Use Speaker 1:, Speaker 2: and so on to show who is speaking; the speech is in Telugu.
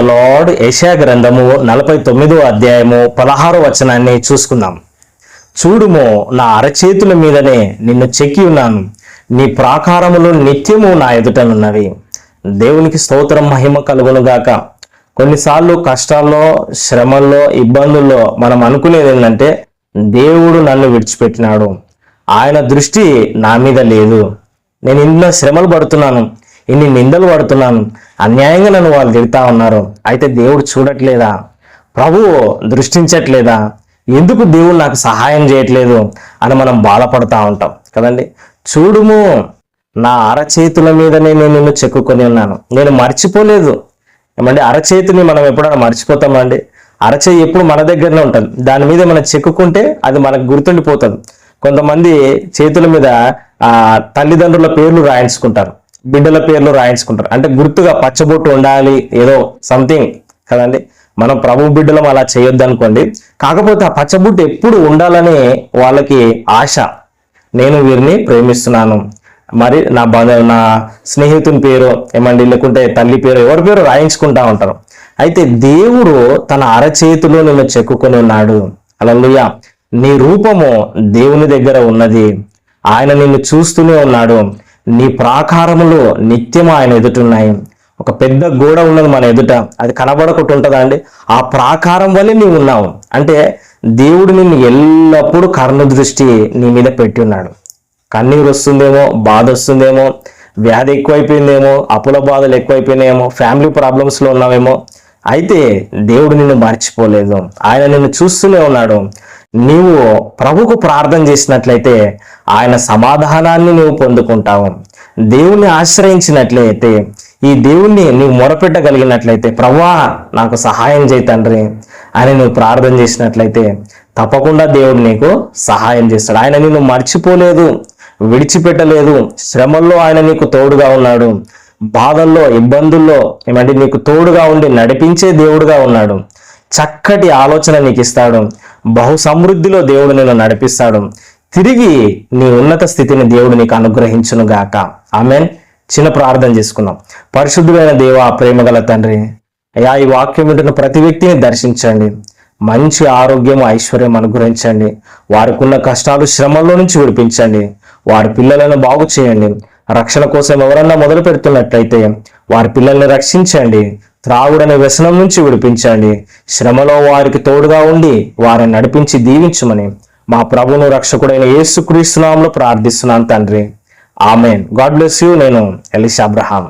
Speaker 1: లార్డ్ ఏషియా గ్రంథము నలభై తొమ్మిదో అధ్యాయము పదహారో వచనాన్ని చూసుకుందాం. చూడుము నా అరచేతుల మీదనే నిన్ను చెక్కి ఉన్నాను. నీ ప్రాకారములు నిత్యము నా ఎదుటనున్నవి. దేవునికి స్తోత్రం మహిమ కలుగునుగాక కొన్నిసార్లు కష్టాల్లో శ్రమల్లో ఇబ్బందుల్లో మనం అనుకునేది ఏంటంటే దేవుడు నన్ను విడిచిపెట్టినాడు. ఆయన దృష్టి నా మీద లేదు. నేను ఇన్ని శ్రమలు పడుతున్నాను. ఇన్ని నిందలు పడుతున్నాను. అన్యాయంగా నన్ను వాళ్ళు తిడతా ఉన్నారు. అయితే దేవుడు చూడట్లేదా? ప్రభువు దృష్టించట్లేదా? ఎందుకు దేవుడు నాకు సహాయం చేయట్లేదు? అని మనం బాధపడతా ఉంటాం. కదండి? చూడుము నా అరచేతుల మీదనే నేను నిన్ను చెక్కుకొని ఉన్నాను. నేను మర్చిపోలేదు. ఏమంటే అరచేతిని మనం ఎప్పుడైనా మర్చిపోతామండి అరచేయి ఎప్పుడు మన దగ్గరనే ఉంటుంది. దాని మీద మనం చెక్కుకుంటే అది మనకు గుర్తుండిపోతుంది. కొంతమంది చేతుల మీద తల్లిదండ్రుల పేర్లు రాయించుకుంటారు. బిడ్డల పేర్లు రాయించుకుంటారు. అంటే గుర్తుగా పచ్చబొట్టు ఉండాలి ఏదో సంథింగ్ కదండి. మనం ప్రభు బిడ్డలం అలా చేయొద్దు అనుకోండి. కాకపోతే ఆ పచ్చబుట్టు ఎప్పుడు ఉండాలని వాళ్ళకి ఆశ. నేను వీరిని ప్రేమిస్తున్నాను. మరి నా బంధు నా స్నేహితుని పేరు ఏమండి? లేకుంటే తల్లి పేరు ఎవరి పేరు రాయించుకుంటా ఉంటారు. అయితే దేవుడు తన అరచేతిలో నిన్ను చెక్కుకొని ఉన్నాడు. అలలుయ నీ రూపము దేవుని దగ్గర ఉన్నది. ఆయన నిన్ను చూస్తూనే ఉన్నాడు. నీ ప్రాకారములు నిత్యం ఆయన ఎదుటున్నాయి. ఒక పెద్ద గోడ ఉన్నది మన ఎదుట. అది కనబడకుండా అండి? ఆ ప్రాకారం వల్లే నీవు ఉన్నావు. అంటే దేవుడు నిన్ను ఎల్లప్పుడూ కర్ణ దృష్టి నీ మీద పెట్టి ఉన్నాడు. కన్నీరు వస్తుందేమో బాధ వస్తుందేమో వ్యాధి ఎక్కువైపోయిందేమో అప్పుల బాధలు ఎక్కువైపోయినాయేమో ఫ్యామిలీ ప్రాబ్లమ్స్లో ఉన్నావేమో. అయితే దేవుడు నిన్ను మర్చిపోలేదు. ఆయన నిన్ను చూస్తూనే ఉన్నాడు. నీవు ప్రభుకు ప్రార్థన చేసినట్లయితే ఆయన సమాధానాన్ని నువ్వు పొందుకుంటావు. దేవుణ్ణి ఆశ్రయించినట్లయితే ఈ దేవుణ్ణి నువ్వు మొరపెట్టగలిగినట్లయితే ప్రవ్వా నాకు సహాయం చేయి తండ్రి అని నువ్వు ప్రార్థన చేసినట్లయితే తప్పకుండా దేవుడు నీకు సహాయం చేస్తాడు. ఆయన నిన్ను మర్చిపోలేదు విడిచిపెట్టలేదు. శ్రమల్లో ఆయన నీకు తోడుగా ఉన్నాడు. బాధల్లో ఇబ్బందుల్లో ఏమంటే నీకు తోడుగా ఉండి నడిపించే దేవుడుగా ఉన్నాడు. చక్కటి ఆలోచన నీకు ఇస్తాడు. బహు సమృద్ధిలో దేవుడు నిన్ను నడిపిస్తాడు. తిరిగి నీ ఉన్నత స్థితిని దేవుడు నీకు అనుగ్రహించును గాక ఆమెన్. చిన్న ప్రార్థన చేసుకున్నాం పరిశుద్ధుడైన దేవ ప్రేమగల తండ్రి అయ్యా ఈ వాక్యం వింటున్న ప్రతి వ్యక్తిని దర్శించండి. మంచి ఆరోగ్యం ఐశ్వర్యం అనుగ్రహించండి. వారికి ఉన్న కష్టాలు శ్రమల్లో నుంచి విడిపించండి. వారి పిల్లలను బాగు చేయండి. రక్షణ కోసం ఎవరన్నా మొదలు పెడుతున్నట్లయితే వారి పిల్లల్ని రక్షించండి. త్రాగుడని వ్యసనం నుంచి విడిపించండి. శ్రమలో వారికి తోడుగా ఉండి వారిని నడిపించి దీవించమని మా ప్రభును రక్షకుడైన యేసుక్రీస్తునామంలో ప్రార్థిస్తున్నాను తండ్రి. ఆమెన్. God bless you. నేను ఎలిస్ అబ్రహాం.